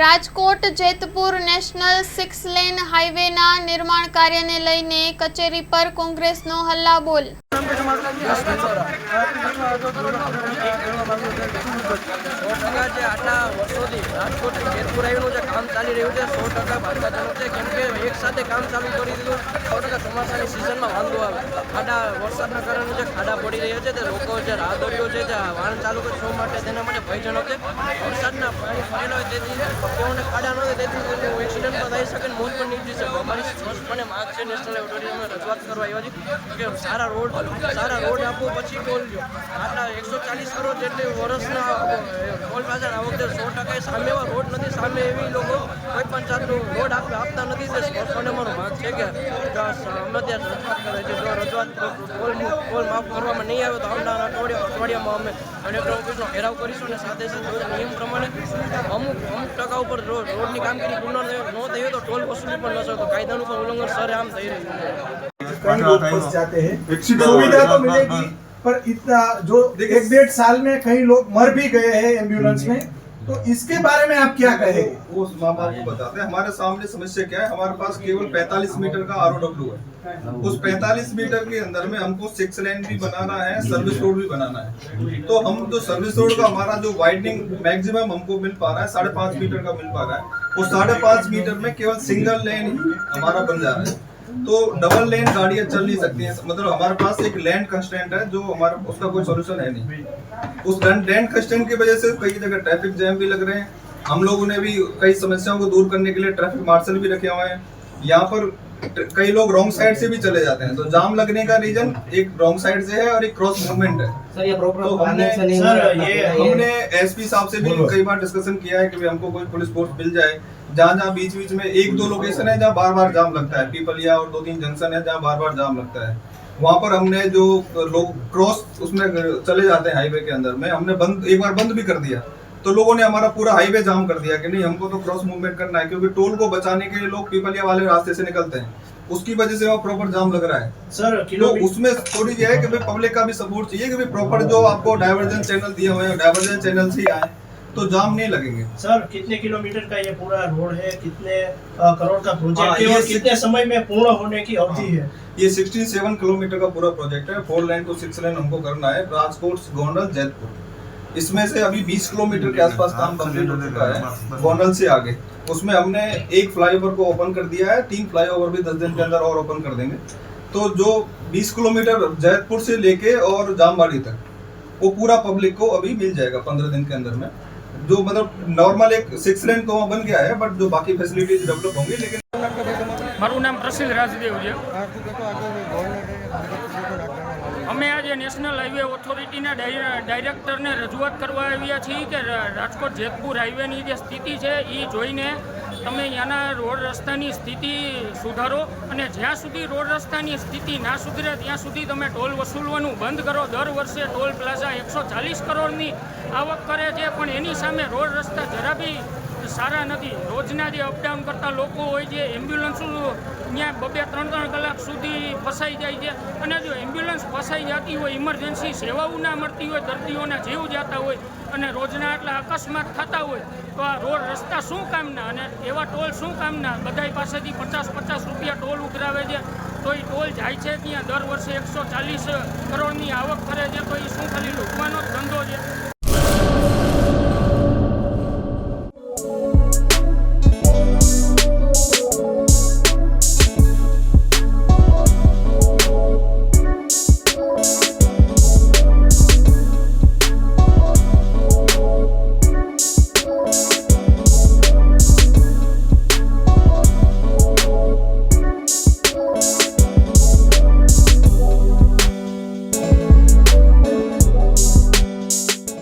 Rajkot Jetpur national six lane હાઈવેના નિર્માણ કાર્યને લઈને કચેરી પર કોંગ્રેસનો હલ્લાબોલ. આટલા વર્ષોથી રાજકોટ જેતપુર હાઈવેનું જે કામ ચાલી રહ્યું છે, સો ટકા બાધકાજનક છે. કેમ કે એક સાથે કામ ચાલુ કરી દીધું, સો ટકા ચોમાસાની સિઝનમાં વાંધો આવે. ખાડા વરસાદના કારણે જે ખાડા પડી રહ્યા છે, તે લોકો જે રાહદરીઓ છે, જે વાહન કરે શો માટે, તેના માટે ભયજનક છે. વરસાદના પાણી ભરેલા હોય તેથી તેઓને ખાડા ન હોય તેથી એક્સિડન્ટ પણ થઈ શકે મોત પણ નીકળી શકે. અમારી સ્પષ્ટપણે માગ છે નેશનલ ઓથોરિટી અમે રજૂઆત કરવા આવ્યા છે કે સારા રોડ સારા રોડ આપો, પછી ટોલ આટલા એકસો ચાલીસ કરોડ જેટલી વર્ષના ટોલ પ્લાઝા આ વખતે સો ટકા સામે એવા રોડ નથી સામે એવી લોકો કોઈ પણ જાતનું રોડ આપ આપતા નથી તે સ્પષ્ટપણે અમારો માંગ છે કે જો અમે ત્યાં રજૂઆત કરે છે જો રજૂઆત ટોલ ટોલ માફ કરવામાં નહીં આવે તો આવનારા અઠવાડિયા અઠવાડિયામાં અમે કલેક્ટર ઓફિસનો ઘેરાવ કરીશું અને સાથે સાથે નિયમ પ્રમાણે અમુક અમુક ટકા ઉપર રોડ રોડની કામગીરી પૂર્ણ ન થઈ હોય તો ટોલ વસૂલી પણ ન શકે તો કાયદાનું પણ ઉલ્લંઘન સરે આમ થઈ રહ્યું છે कई लोग फंस जाते हैं Accident सुविधा हो तो गया। हाँ, मिलेगी पर इतना जो एक डेढ़ साल में कई लोग मर भी गए हैं एम्बुलेंस में तो इसके बारे में आप क्या कहेंगे? वो माँ बाप को बताते हैं, हमारे सामने समस्या क्या है? हमारे पास केवल 45 मीटर का आर है। उस 45 मीटर के अंदर में हमको सिक्स लेन भी बनाना है सर्विस रोड भी बनाना है। तो हम जो सर्विस रोड का हमारा जो वाइडनिंग मैक्सिमम हमको मिल पा रहा है, साढ़े मीटर का मिल पा रहा है। वो साढ़े मीटर में केवल सिंगल लेन हमारा बन जा रहा है। तो डबल लेन गाड़ियाँ चल नहीं सकती हैं। मतलब हमारे पास एक लैंड कंस्टेंट है, जो हमारा उसका कोई सोल्यूशन है नहीं। उस लैंड कंस्टेंट की वजह से कई जगह ट्रैफ़िक जैम भी लग रहे हैं। हम लोगों ने भी कई समस्याओं को दूर करने के लिए ट्रैफ़िक मार्शल भी रखे हुए हैं। यहाँ पर कई लोग रॉन्ग साइड से भी चले जाते हैं। तो जाम लगने का रीजन एक रॉन्ग साइड से है और एक क्रॉस मूवमेंट है। सर ये तो हमने- से नहीं सर, ये हमने एसपी साहब से भी कई बार डिस्कशन किया है कि हमको कोई पुलिस फोर्स मिल जाए। जहाँ जहाँ बीच बीच में एक दो लोकेशन है जहाँ बार बार जाम लगता है। पीपलिया और दो तीन जंक्शन है जहाँ बार बार जाम लगता है। वहाँ पर हमने जो लोग क्रॉस उसमें चले जाते हैं हाईवे के अंदर में हमने बंद एक बार बंद भी कर दिया। तो लोगों ने हमारा पूरा हाईवे जाम कर दिया कि नहीं हमको तो क्रॉस मूवमेंट करना है क्योंकि टोल को बचाने के लिए लोग पीपलिया वाले रास्ते से निकलते हैं। उसकी वजह से वहाँ प्रॉपर जाम लग रहा है। सर तो उसमें थोड़ी ये है कि भाई पब्लिक का भी सपोर्ट चाहिए कि भाई प्रॉपर जो आपको डाइवर्जन चैनल दिए हुए हैं डाइवर्जन चैनल से ही आए तो जाम नहीं लगेंगे। सर कितने किलोमीटर का ये पूरा रोड है? कितने करोड़ का हाँ, प्रोजेक्ट है और कितने समय में पूर्ण होने की अवधि है। ये 67 किलोमीटर का पूरा प्रोजेक्ट है। Four line to six line हमको करना है। राजकोट गोंडल जैतपुर इसमें से अभी 20 किलोमीटर के आसपास काम कंप्लीट हो चुका है गोंडल से आगे उसमें हमने एक फ्लाईओवर को ओपन कर दिया है तीन फ्लाईओवर भी दस दिन के अंदर और ओपन कर देंगे तो जो 20 किलोमीटर जैतपुर से लेके और जामबाड़ी तक वो पूरा पब्लिक को अभी मिल जाएगा पंद्रह दिन के अंदर में जो मतलब नॉर्मल एक सिक्स लेन तो वहाँ बन गया है बट जो बाकी फैसिलिटीज डेवलप होंगी लेकिन મારું નામ પ્રસિદ્ધ રાજદેવ છે અમે આજે નેશનલ હાઈવે ઓથોરિટીના ડાયરેક્ટરને રજૂઆત કરવા આવ્યા છીએ કે રાજકોટ જેતપુર હાઈવેની જે સ્થિતિ છે એ જોઈને તમે ત્યાંના રોડ રસ્તાની સ્થિતિ સુધારો અને જ્યાં સુધી રોડ રસ્તાની સ્થિતિ ના સુધરે, ત્યાં સુધી તમે ટોલ વસૂલવાનું બંધ કરો. દર વર્ષે ટોલ પ્લાઝા એકસો ચાલીસ કરોડની આવક કરે છે, પણ એની સામે રોડ રસ્તા જરા બી સારા નથી. રોજના જે અપડાઉન કરતા લોકો હોય છે એમ્બ્યુલન્સ ત્યાં બબે ત્રણ ત્રણ કલાક સુધી ફસાઈ જાય છે. અને જો એમ્બ્યુલન્સ ફસાઈ જતી હોય ઇમરજન્સી સેવાઓ ના મળતી હોય, દર્દીઓના જીવ જતા હોય અને રોજના આટલા અકસ્માત થતા હોય, તો આ રોડ રસ્તા શું કામના? અને એવા ટોલ શું કામના? બધાય પાસેથી પચાસ પચાસ રૂપિયા ટોલ ઉઘરાવે છે. તો એ ટોલ જાય છે ત્યાં દર વર્ષે એકસો ચાલીસ કરોડની આવક કરે છે, તો એ શું ખાલી લૂંટવાનો જ ધંધો છે.